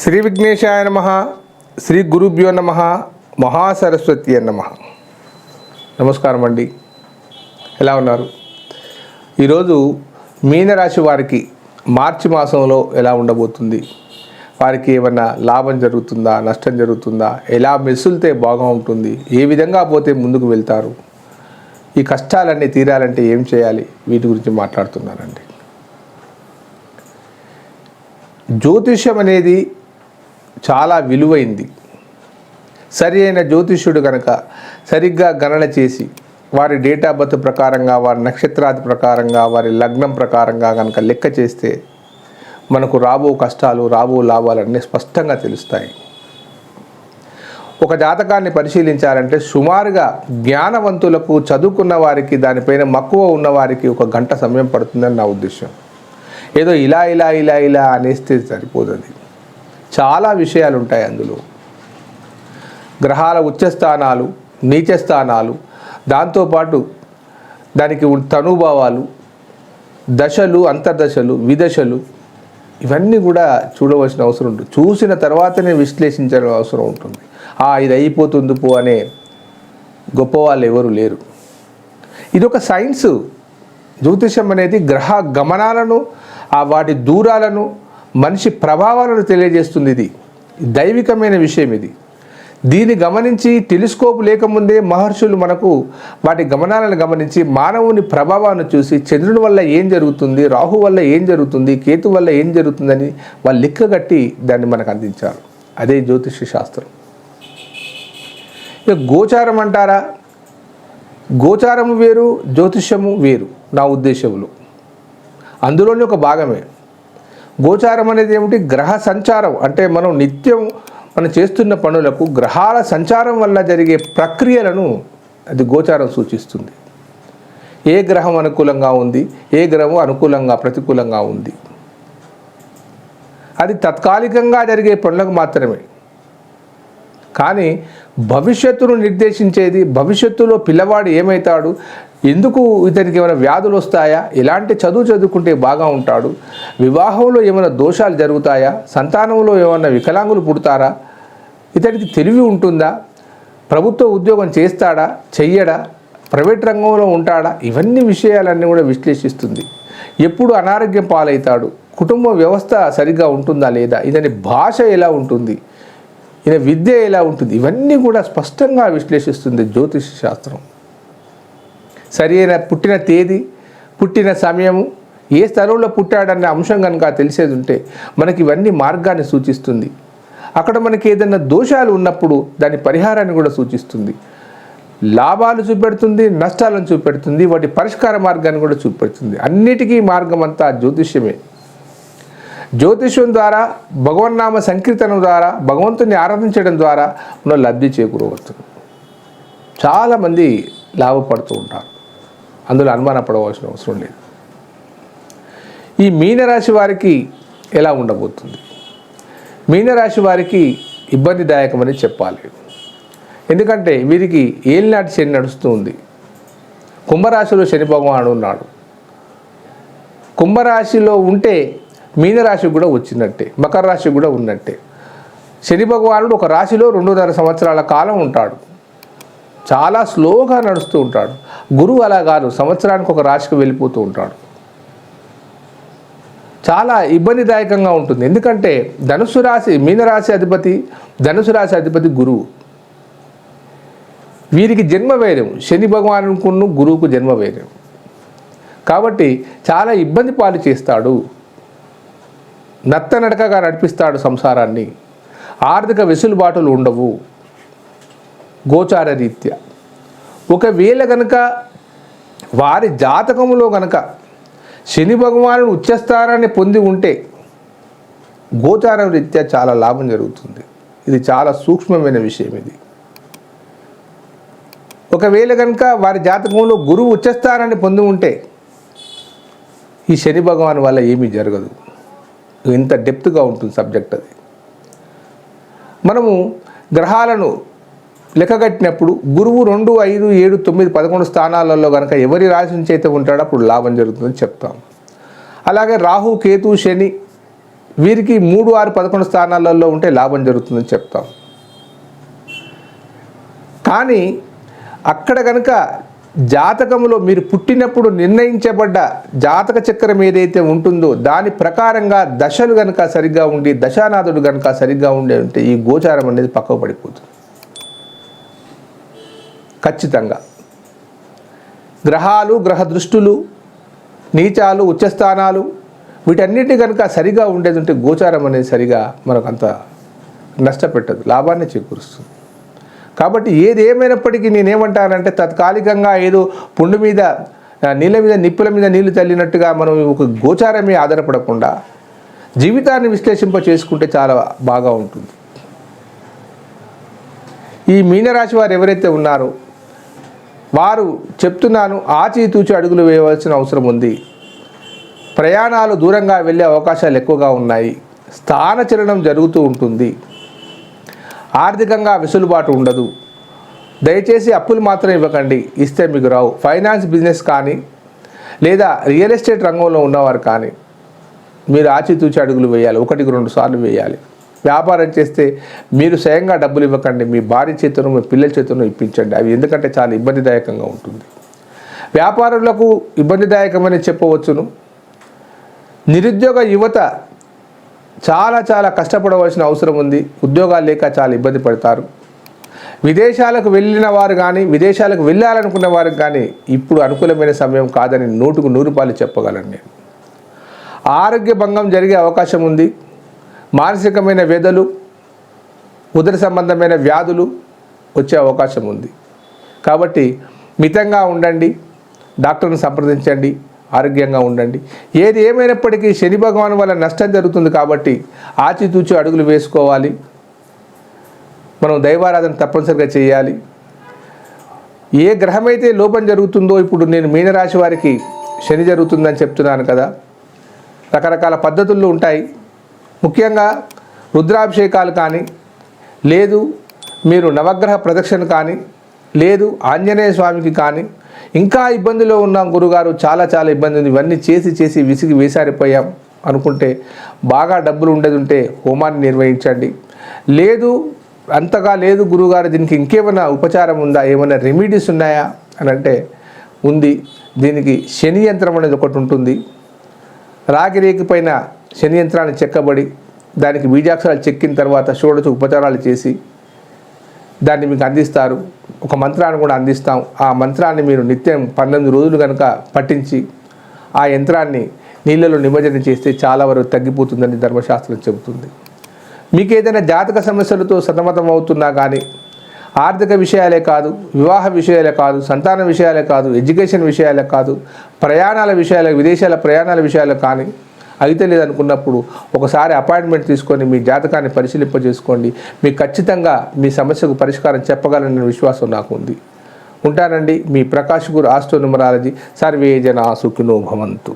శ్రీ విఘ్నేశాయ నమ శ్రీ గురుభ్యో నమ మహాసరస్వతి నమ నమస్కారం అండి. ఎలా ఉన్నారు? ఈరోజు మీనరాశి వారికి మార్చి మాసంలో ఎలా ఉండబోతుంది? వారికి ఏమన్నా లాభం జరుగుతుందా నష్టం జరుగుతుందా ఎలా మెసులితే బాగా ఉంటుంది ఏ విధంగా పోతే ముందుకు వెళ్తారు? ఈ కష్టాలన్నీ తీరాలంటే ఏం చేయాలి? వీటి గురించి మాట్లాడుతున్నానండి. జ్యోతిష్యం అనేది చాలా విలువైంది. సరి అయిన జ్యోతిష్యుడు కనుక సరిగ్గా గణన చేసి వారి డేట్ ఆఫ్ బర్త్ ప్రకారంగా వారి నక్షత్రాది ప్రకారంగా వారి లగ్నం ప్రకారంగా కనుక లెక్క చేస్తే మనకు రాబో కష్టాలు రాబో లాభాలన్నీ స్పష్టంగా తెలుస్తాయి. ఒక జాతకాన్ని పరిశీలించాలంటే సుమారుగా జ్ఞానవంతులకు చదువుకున్న వారికి దానిపైన మక్కువ ఉన్నవారికి ఒక గంట సమయం పడుతుందని నా ఉద్దేశం ఏదో ఇలా ఇలా ఇలా ఇలా అనేస్తే సరిపోతుంది. చాలా విషయాలు ఉంటాయి అందులో. గ్రహాల ఉచ్చస్థానాలు స్థానాలు నీచ స్థానాలు దాంతోపాటు దానికి తనుభావాలు దశలు అంతర్దశలు విదశలు ఇవన్నీ కూడా చూడవలసిన అవసరం ఉంటుంది. చూసిన తర్వాతనే విశ్లేషించాల్సిన అవసరం ఉంటుంది. ఆ ఇది అయిపోతుంది పో అనే గొప్ప వాళ్ళు ఎవరు లేరు. ఇది ఒక సైన్స్. జ్యోతిషం అనేది గ్రహ గమనాలను ఆ వాటి దూరాలను మనిషి ప్రభావాలను తెలియజేస్తుంది ఇది. దైవికమైన విషయం ఇది. దీన్ని గమనించి టెలిస్కోప్ లేకముందే మహర్షులు మనకు వాటి గమనాలను గమనించి మానవుని ప్రభావాన్ని చూసి చంద్రుని వల్ల ఏం జరుగుతుంది రాహు వల్ల ఏం జరుగుతుంది కేతు వల్ల ఏం జరుగుతుందని వాళ్ళు లెక్కగట్టి దాన్ని మనకు అందించారు. అదే జ్యోతిష శాస్త్రం. ఇక గోచారం అంటారా? గోచారము వేరు జ్యోతిష్యము వేరు నా ఉద్దేశంలో అందులోని ఒక భాగమే. గోచారం అనేది ఏమిటి? గ్రహ సంచారం. అంటే మనం నిత్యం మనం చేస్తున్న పనులకు గ్రహాల సంచారం వల్ల జరిగే ప్రక్రియలను అది గోచారం సూచిస్తుంది. ఏ గ్రహం అనుకూలంగా ఉంది? ఏ గ్రహం అనుకూలంగా ప్రతికూలంగా ఉంది? అది తత్కాలికంగా జరిగే పనులకు మాత్రమే. కానీ భవిష్యత్తును నిర్దేశించేది భవిష్యత్తులో పిల్లవాడు ఏమవుతాడు ఎందుకు ఇతనికి ఏమైనా వ్యాధులు వస్తాయా? ఎలాంటి చదువు చదువుకుంటే బాగా ఉంటాడు. వివాహంలో ఏమైనా దోషాలు జరుగుతాయా? సంతానంలో ఏమైనా వికలాంగులు పుడతారా? ఇతనికి తెలివి ఉంటుందా? ప్రభుత్వ ఉద్యోగం చేస్తాడా? చెయ్యడా? ప్రైవేట్ రంగంలో ఉంటాడా? ఇవన్నీ విషయాలన్నీ కూడా విశ్లేషిస్తుంది. ఎప్పుడు అనారోగ్యం పాలవుతాడు? కుటుంబ వ్యవస్థ సరిగ్గా ఉంటుందా లేదా? ఇతని భాష ఎలా ఉంటుంది? ఈయన విద్య ఎలా ఉంటుంది? ఇవన్నీ కూడా స్పష్టంగా విశ్లేషిస్తుంది జ్యోతిష శాస్త్రం. సరి అయిన పుట్టిన తేదీ పుట్టిన సమయము ఏ స్థలంలో పుట్టాడన్న అంశం కనుక తెలిసేది ఉంటే మనకి ఇవన్నీ మార్గాన్ని సూచిస్తుంది. అక్కడ మనకి ఏదైనా దోషాలు ఉన్నప్పుడు దాని పరిహారాన్ని కూడా సూచిస్తుంది. లాభాలు చూపెడుతుంది నష్టాలను చూపెడుతుంది వాటి పరిష్కార మార్గాన్ని కూడా చూపెడుతుంది. అన్నిటికీ మార్గం అంతా జ్యోతిష్యమే. జ్యోతిష్యం ద్వారా భగవన్నామ సంకీర్తనం ద్వారా భగవంతుని ఆరాధించడం ద్వారా మనం లబ్ధి చేకూరవచ్చు. చాలామంది లాభపడుతూ ఉంటారు. అందులో అనుమానపడవలసిన అవసరం లేదు. ఈ మీనరాశి వారికి ఎలా ఉండబోతుంది? మీనరాశి వారికి ఇబ్బందిదాయకమని చెప్పాలి. ఎందుకంటే వీరికి ఏలినాటి శని నడుస్తుంది కుంభరాశిలో శని భగవానుడు ఉన్నాడు. కుంభరాశిలో ఉంటే మీనరాశి కూడా వచ్చినట్టే మకర రాశి కూడా ఉన్నట్టే. శని భగవానుడు ఒక రాశిలో రెండున్నర సంవత్సరాల కాలం ఉంటాడు. చాలా స్లోగా నడుస్తూ ఉంటాడు. గురువు అలా కాదు సంవత్సరానికి ఒక రాశికి వెళ్ళిపోతూ ఉంటాడు. చాలా ఇబ్బందిదాయకంగా ఉంటుంది. ఎందుకంటే ధనుసు రాశి మీనరాశి అధిపతి ధనుసు రాశి అధిపతి గురువు. వీరికి జన్మ వేరం. శని భగవానుకును గురువుకు జన్మ వేరం. కాబట్టి చాలా ఇబ్బంది పాలు చేస్తాడు. నత్తనడకగా నడిపిస్తాడు సంసారాన్ని. ఆర్థిక వెసులుబాటులు ఉండవు. గోచార రీత్యా. ఒకవేళ గనక వారి జాతకంలో గనక శని భగవానుడు ఉచ్చస్థానాన్ని పొంది ఉంటే గోచారం రీత్యా చాలా లాభం జరుగుతుంది. ఇది చాలా సూక్ష్మమైన విషయం ఇది. ఒకవేళ కనుక వారి జాతకంలో గురువు ఉచ్చస్థానాన్ని పొంది ఉంటే ఈ శని భగవాన్ వల్ల ఏమీ జరగదు. ఇంత డెప్త్గా ఉంటుంది సబ్జెక్ట్ అది. మనము గ్రహాలను లెక్కగట్టినప్పుడు గురువు రెండు ఐదు ఏడు తొమ్మిది పదకొండు స్థానాలలో కనుక ఎవరి రాశి నుంచి అయితే ఉంటాడో అప్పుడు లాభం జరుగుతుందని చెప్తాం. అలాగే రాహు కేతు శని వీరికి మూడు ఆరు పదకొండు స్థానాలలో ఉంటే లాభం జరుగుతుందని చెప్తాం. కానీ అక్కడ కనుక జాతకంలో మీరు పుట్టినప్పుడు నిర్ణయించబడ్డ జాతక చక్రం ఏదైతే ఉంటుందో దాని ప్రకారంగా దశలు కనుక సరిగ్గా ఉండి దశానాథుడు కనుక సరిగ్గా ఉండే ఉంటే ఈ గోచారం అనేది పక్కకు పడిపోతుంది. ఖచ్చితంగా. గ్రహాలు గ్రహ దృష్టులు నీచాలు ఉచ్చస్థానాలు వీటన్నిటి కనుక సరిగా ఉండేది ఉంటే గోచారం అనేది సరిగా మనకు అంత నష్టపెట్టదు లాభాన్ని చేకూరుస్తుంది. కాబట్టి ఏది ఏమైనప్పటికీ నేనేమంటానంటే తత్కాలికంగా ఏదో పుండు మీద నీళ్ళ మీద నిప్పుల మీద నీళ్ళు తల్లినట్టుగా మనం ఒక గోచారమే ఆధారపడకుండా జీవితాన్ని విశ్లేషింప చేసుకుంటే చాలా బాగా ఉంటుంది. ఈ మీనరాశి వారు ఎవరైతే ఉన్నారో వారు చెప్తున్నాను ఆచితూచి అడుగులు వేయవలసిన అవసరం ఉంది. ప్రయాణాలు దూరంగా వెళ్ళే అవకాశాలు ఎక్కువగా ఉన్నాయి. స్థానచలనం జరుగుతూ ఉంటుంది. ఆర్థికంగా వెసులుబాటు ఉండదు. దయచేసి అప్పులు మాత్రం ఇవ్వకండి. ఇస్తే మీకు రావు. ఫైనాన్స్ బిజినెస్ కానీ లేదా రియల్ ఎస్టేట్ రంగంలో ఉన్నవారు కానీ మీరు ఆచితూచి అడుగులు వేయాలి. ఒకటికి రెండు సార్లు వేయాలి. వ్యాపారం చేస్తే మీరు స్వయంగా డబ్బులు ఇవ్వకండి మీ భార్య చేతును మీ పిల్లల చేతులను ఇప్పించండి. అవి ఎందుకంటే చాలా ఇబ్బందిదాయకంగా ఉంటుంది. వ్యాపారులకు ఇబ్బందిదాయకమని చెప్పవచ్చును. నిరుద్యోగ యువత చాలా చాలా కష్టపడవలసిన అవసరం ఉంది. ఉద్యోగాలు లేక చాలా ఇబ్బంది పడతారు. విదేశాలకు వెళ్ళిన వారు కానీ విదేశాలకు వెళ్ళాలనుకున్న వారికి కానీ ఇప్పుడు అనుకూలమైన సమయం కాదని నూటుకు నూరు రూపాయలు చెప్పగలను నేను. ఆరోగ్య భంగం జరిగే అవకాశం ఉంది. మానసికమైన వ్యధలు ఉదర సంబంధమైన వ్యాధులు వచ్చే అవకాశం ఉంది. కాబట్టి మితంగా ఉండండి డాక్టర్ని సంప్రదించండి ఆరోగ్యంగా ఉండండి. ఏది ఏమైనప్పటికీ శని భగవాన్ వల్ల నష్టం జరుగుతుంది కాబట్టి ఆచితూచి అడుగులు వేసుకోవాలి. మనం దైవారాధన తప్పనిసరిగా చేయాలి. ఏ గ్రహమైతే లోపం జరుగుతుందో ఇప్పుడు నేను మీనరాశి వారికి శని జరుగుతుందని చెప్తున్నాను కదా. రకరకాల పద్ధతులు ఉంటాయి. ముఖ్యంగా రుద్రాభిషేకాలు కానీ లేదు మీరు నవగ్రహ ప్రదక్షిణ కానీ లేదు ఆంజనేయ స్వామికి కానీ ఇంకా ఇబ్బందిలో ఉన్నాం గురుగారు చాలా చాలా ఇబ్బంది ఉంది ఇవన్నీ చేసి చేసి విసిగి వేసారిపోయాం అనుకుంటే బాగా డబ్బులు ఉండేది ఉంటే హోమాన్ని నిర్వహించండి. లేదు అంతగా లేదు గురుగారు దీనికి ఇంకేమైనా ఉపచారం ఉందా ఏమైనా రెమెడీస్ ఉన్నాయా అని అంటే ఉంది. దీనికి శని యంత్రం అనేది ఒకటి ఉంటుంది. రాగిరేకి పైన శని యంత్రాన్ని చెక్కబడి దానికి బీజాక్షరాలు చెక్కిన తర్వాత షోడచు ఉపచారాలు చేసి దాన్ని మీకు అందిస్తారు. ఒక మంత్రాన్ని కూడా అందిస్తాం. ఆ మంత్రాన్ని మీరు నిత్యం పన్నెండు రోజులు కనుక పట్టించి ఆ యంత్రాన్ని నీళ్ళలో నిమజ్జనం చేస్తే చాలా వరకు తగ్గిపోతుందని ధర్మశాస్త్రం చెబుతుంది. మీకు ఏదైనా జాతక సమస్యలతో సతమతం అవుతున్నా కానీ ఆర్థిక విషయాలే కాదు వివాహ విషయాలే కాదు సంతాన విషయాలే కాదు ఎడ్యుకేషన్ విషయాలే కాదు ప్రయాణాల విషయాలు విదేశాల ప్రయాణాల విషయాలు కానీ అయితే లేదనుకున్నప్పుడు ఒకసారి అపాయింట్మెంట్ తీసుకొని మీ జాతకాన్ని పరిశీలింపజేసుకోండి. మీకు ఖచ్చితంగా మీ సమస్యకు పరిష్కారం చెప్పగలనని విశ్వాసం నాకు ఉంది ఉంటానండి. మీ ప్రకాష్ గురు ఆస్ట్రో న్యూమరాలజీ సర్వే జన సుఖినో భవంతు.